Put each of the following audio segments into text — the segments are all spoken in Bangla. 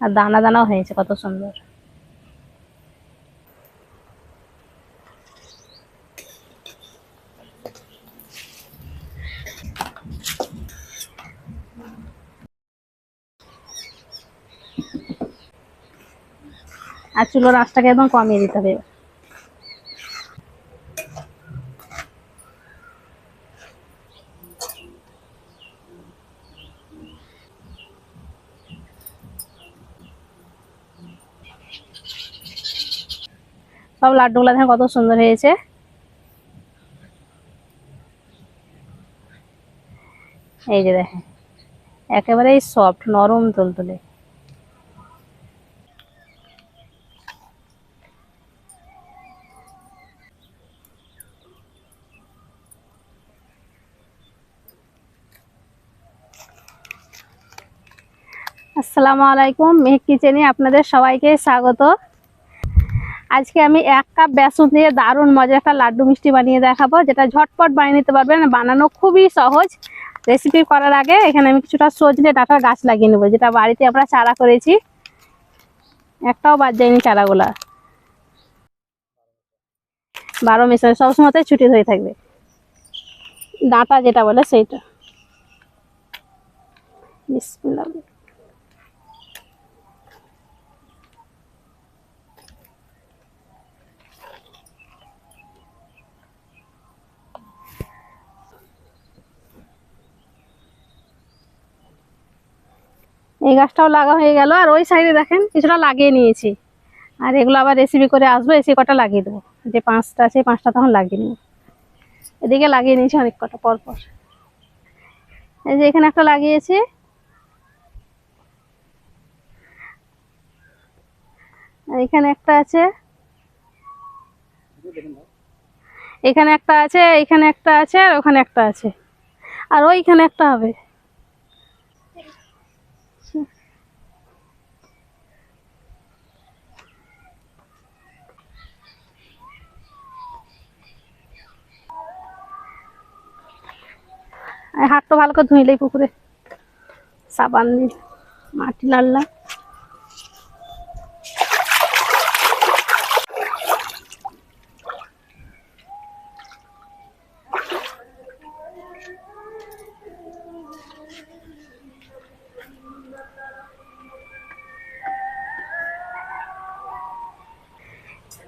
আর দানা দানাও হয়েছে কত সুন্দর। আর চুলোর আঁচটাকে একদম কমিয়ে দিতে হবে সব লাড্ডুগুলো দেখেন কত সুন্দর হয়েছে। এই যে দেখেন, একেবারেই সফট নরম তুলতুলে। আসসালামু আলাইকুম, মেহেক কিচেনে আপনাদের সবাইকে স্বাগত। আজকে আমি এক কাপ বেসন দিয়ে দারুণ মজার একটা লাড্ডু মিষ্টি বানিয়ে দেখাবো, যেটা ঝটপট বানিয়ে নিতে পারবেন। বানানো খুবই সহজ। রেসিপি করার আগে এখানে আমি কিছুটা সজনে ডাঁটার গাছ লাগিয়ে নেব, যেটা বাড়িতে আমরা চারা করেছি। একটাও বাদ যায়নি চারাগুলা। বারো মিশাল সবসময় ছুটি হয়ে থাকবে। ডাঁটা যেটা বলে সেইটা। এই গাছটাও লাগা হয়ে গেল, আর ওই সাইডে দেখেন কিছুটা লাগিয়ে নিয়েছি। আর এগুলো আবার রেসিপি করে আসব, এসে কটা লাগিয়ে দেবো। যে পাঁচটা আছে পাঁচটা তখন লাগিয়ে নেব। এদিকে লাগিয়ে নিয়েছি অনেক কটা পর পর এই যে এখানে একটা লাগিয়েছি। এখানে একটা আছে। এখানে একটা আছে, এখানে একটা আছে, আর ওখানে একটা আছে। আর ওইখানে একটা হবে। হাতটা ভালো করে ধুইলেই পুকুরে। সাবান দিয়ে। মাটি নাড়লাম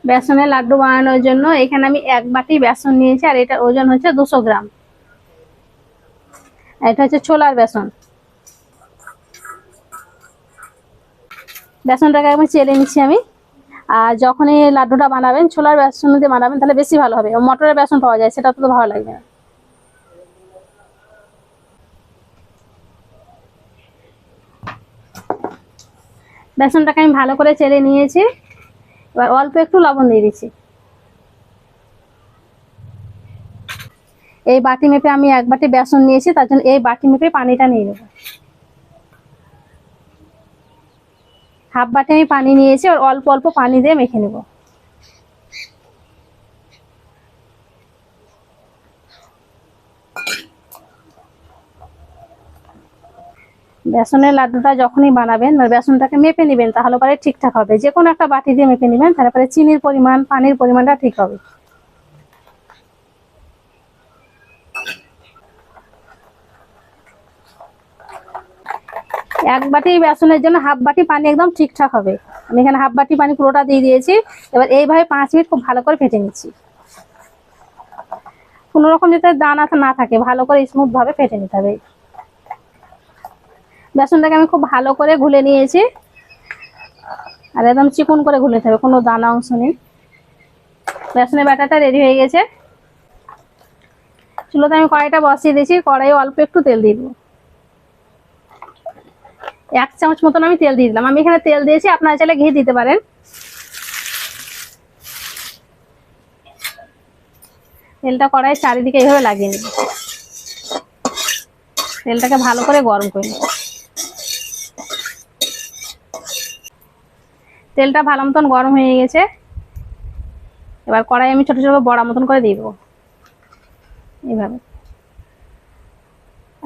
বেসনের লাড্ডু বানানোর জন্য এখানে আমি এক বাটি বেসন নিয়েছি, আর এটার ওজন হচ্ছে দুশো গ্রাম। এটা হচ্ছে ছোলার বেসন। বেসনটাকে আমি চেলে নিচ্ছি আমি। আর যখন এই লাড্ডুটা বানাবেন, ছোলার বেসন দিয়ে বানাবেন, তাহলে বেশি ভালো হবে। মটরের বেসন পাওয়া যায়, সেটা তো ভালো লাগবে না। বেসনটাকে আমি ভালো করে চেলে নিয়েছি। এবার অল্প একটু লবণ দিয়ে দিচ্ছি। এই বাটি মেপে আমি এক বাটি বেসন নিয়েছি, তার জন্য এই বাটি মেপে পানিটা নিয়ে নেব। হাফ বাটি আমি পানি নিয়েছি অল্প অল্প পানি দিয়ে মেখে নেব। বেসনের লাড্ডুটা যখনই বানাবেন মানে বেসনটাকে মেপে নেবেন, তাহলে পরে ঠিকঠাক হবে। যে কোনো একটা বাটি দিয়ে মেপে নেবেন, তাহলে পরে চিনির পরিমাণ, পানির পরিমাণটা ঠিক হবে। এক বাটি বেসনের জন্য হাফ বাটি পানি একদম ঠিকঠাক হবে। আমি এখানে হাফ বাটি পানি পুরোটা দিয়ে দিয়েছি। এবার এইভাবে পাঁচ মিনিট খুব ভালো করে ফেটে নিচ্ছি। কোনো রকম যাতে দানা না থাকে, ভালো করে স্মুথ ভাবে ফেটে নিতে হবে। বেসনটাকে আমি খুব ভালো করে ঘুলে নিয়েছি। আর একদম চিকন করে ঘুলে নিতে হবে, কোনো দানা অংশ নেই। বেসনের ব্যাটারটা রেডি হয়ে গেছে। চুলোতে আমি কড়াইটা বসিয়ে দিয়েছি কড়াই অল্প একটু তেল দিয়ে দেবো। এক চামচ মতন আমি তেল দিয়ে দিলাম। আমি এখানে তেল দিয়েছি, আপনারা চাইলে ঘি দিতে পারেন। তেলটা কড়াই চারিদিকে এইভাবে লাগিয়ে নিব। তেলটাকে ভালো করে গরম করে নেব। তেলটা ভালো মতন গরম হয়ে গেছে। এবার কড়াই আমি ছোট ছোট বড়া মতন করে দিয়ে দেবো। এইভাবে।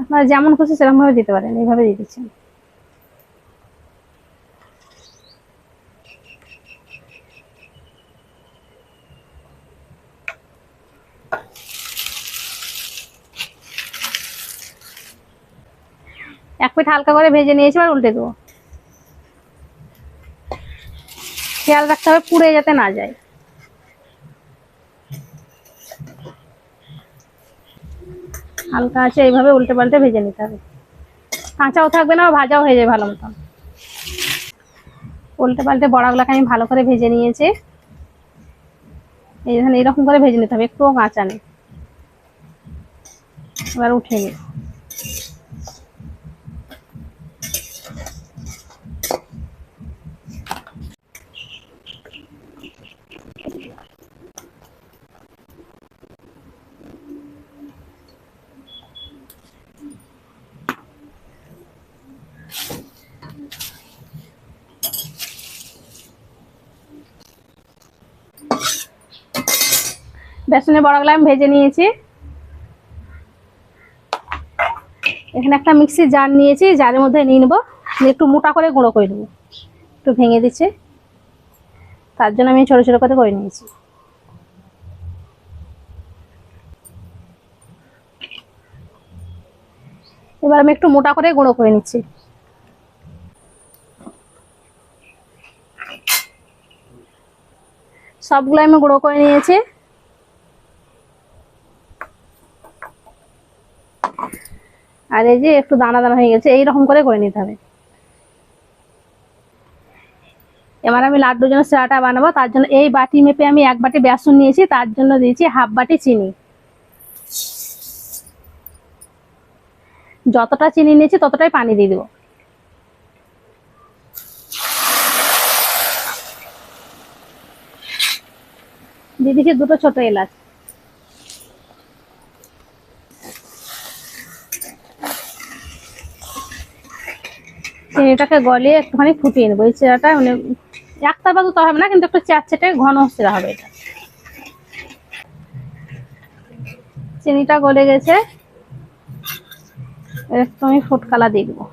আপনারা যেমন খুশি সেরকমভাবে দিতে পারেন, এইভাবে দিয়ে দিচ্ছেন এক পিঠ হালকা করে ভেজে নিয়েছি আর উল্টে দেবো। খেয়াল রাখতে হবে পুড়ে যাতে না যায়। হালকা আছে, এইভাবে উল্টে পাল্টে ভেজে নিতে হবে। কাঁচাও থাকবে না, ভাজাও হয়ে যায় ভালো মতন। উল্টে পাল্টে বড়াগুলোকে আমি ভালো করে ভেজে নিয়েছি। এই ধরনের এরকম করে ভেজে নিতে হবে, একটুও কাঁচা নেই। এবার উঠে নিই। বেসনের বড়াগুলো আমি ভেজে নিয়েছি। এখানে একটা মিক্সি জার নিয়েছি, জারের মধ্যে নিয়ে নেব। একটু মোটা করে গুঁড়ো করে নেব। একটু ভেঙে দিচ্ছে। তার জন্য আমি ছোটো ছোটো করে করে নিয়েছি। এবার আমি একটু মোটা করে গুঁড়ো করে নিচ্ছি। সবগুলো আমি গুঁড়ো করে নিয়েছি। আর এই যে একটু দানা দানা হয়ে গেছে, এইরকম করে করে নিতে হবে। এবার আমি লাড্ডুর জন্য সেরাটা বানাবো, তার জন্য এই বাটি মেপে আমি এক বাটি বেসন নিয়েছি, তার জন্য দিয়েছি হাফ বাটি চিনি। যতটা চিনি নিয়েছি, ততটাই পানি দিয়ে দেবো। দিয়ে দুটো ছোট এলাচ। চিনিটাকে গলিয়ে একটুখানি ফুটিয়ে নেব। এই চিরাটা মানে একটা বাদু তো হবে না, কিন্তু একটু চ্যাটচেটে ঘন চিরা হবে এটা। চিনিটা গলে গেছে। একটু আমি ফুড কালার দিয়ে দেবো।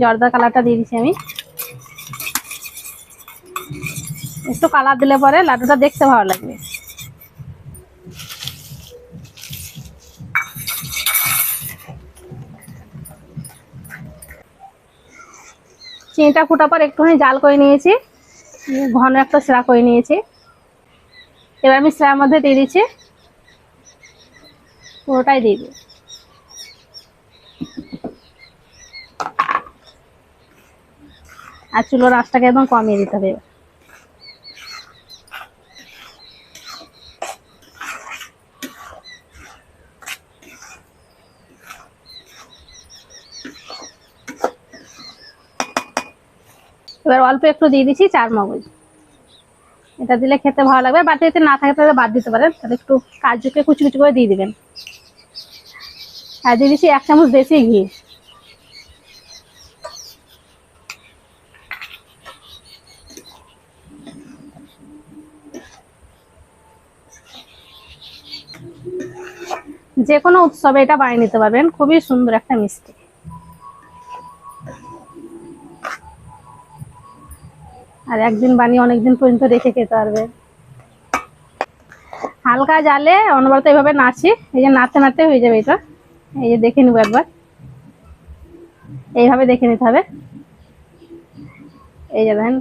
জর্দা কালারটা দিয়ে দিচ্ছি আমি। একটু কালার দিলে পরে লাড্ডুটা দেখতে ভালো লাগবে। চিনিটা ফুটা পর একটুখানি জাল করে নিয়েছি। ঘন একটা সেরা করে নিয়েছি। এবার আমি সেরার মধ্যে দিয়ে দিচ্ছি। পুরোটাই দিয়ে দিই। আর চুলোর আঁচটাকে একদম কমিয়ে দিতে হবে। এবার। অল্প একটু দিয়ে দিচ্ছি চার মগজ। এটা দিলে খেতে ভালো লাগবে। বাটিতে না থাকে তাহলে বাদ দিতে পারেন। তাহলে একটু কাজুকে কুচি কুচি করে দিয়ে দিবেন। আর দিয়ে দিচ্ছি এক চামচ দেশি ঘি। যে কোনো উৎসবে এটা বানিয়ে নিতে পারবেন। খুবই সুন্দর একটা মিষ্টি। আর একদিন বানিয়ে অনেকদিন পর্যন্ত রেখে খেতে পারবে। হালকা জালে, অনবরত এইভাবে নাড়ছি এই যে নাড়তে নাড়তে হয়ে যাবে এটা। এই যে দেখে নেব একবার। এইভাবে দেখে নিতে হবে। এই যে দেখেন,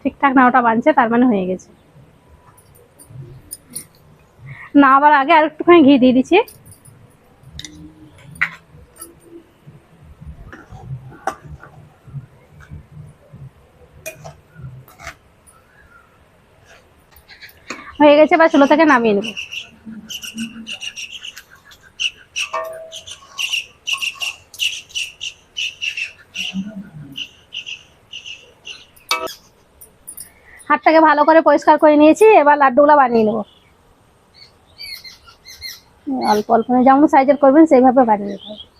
ঠিকঠাক না ওটা বানছে, তার মানে হয়ে গেছে। না আবার আগে আর একটুখানি ঘি দিয়ে দিচ্ছি। হয়ে গেছে বা চুলো থেকে নামিয়ে নেব। হাতটাকে ভালো করে পরিষ্কার করে নিয়েছি, এবার লাড্ডুগুলো বানিয়ে নেব। অল্প অল্প যেমন সাইজের করবেন, সেইভাবে বানিয়ে নিতে হবে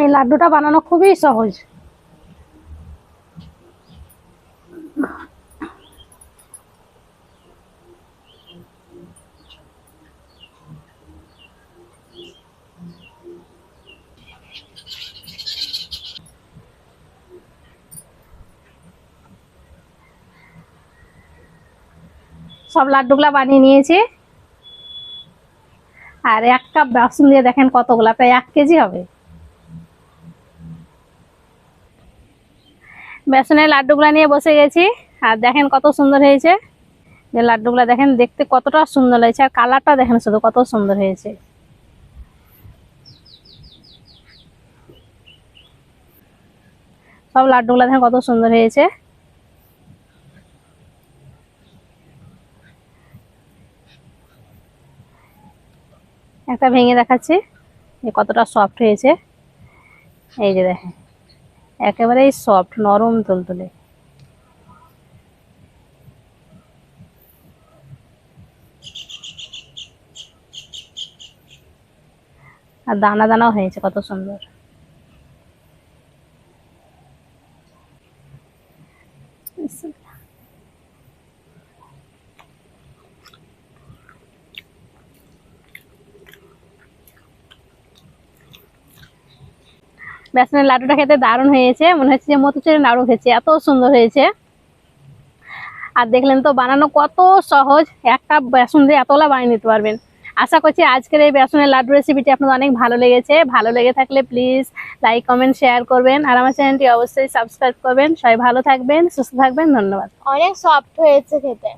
এই লাড্ডুটা বানানো খুবই সহজ। সব লাড্ডুগুলা বানিয়ে নিয়েছি। আর এক কাপ বেসন দিয়ে দেখেন কতগুলা, প্রায় এক কেজি হবে। বেসনের লাড্ডুগুলা নিয়ে বসে গেছি। আর দেখেন কত সুন্দর হয়েছে। যে লাড্ডুগুলা দেখেন, দেখতে কতটা সুন্দর হয়েছে আর কালারটা দেখেন শুধু কত সুন্দর হয়েছে। সব লাড্ডুগুলা দেখেন কত সুন্দর হয়েছে। একটা ভেঙে দেখাচ্ছি যে কতটা সফট হয়েছে। এই যে দেখেন। একেবারেই সফট নরম তুলতুলে। আর দানা দানাও হয়েছে কত সুন্দর। বেসনের লাড্ডুটা খেতে দারুণ হয়েছে। মনে হচ্ছে যে মতিচুরের নাড়ু খেয়েছে, এত সুন্দর হয়েছে। আর দেখলেন তো বানানো কত সহজ এক কাপ বেসন দিয়ে এতলা বানিয়ে নিতে পারবেন। আশা করছি আজকের এই বেসনের লাড্ডু রেসিপিটি আপনাদের অনেক ভালো লেগেছে। ভালো লেগে থাকলে প্লিজ লাইক কমেন্ট শেয়ার করবেন। আর আমার চ্যানেলটি অবশ্যই সাবস্ক্রাইব করবেন। সবাই ভালো থাকবেন, সুস্থ থাকবেন, ধন্যবাদ। অনেক সফট হয়েছে খেতে।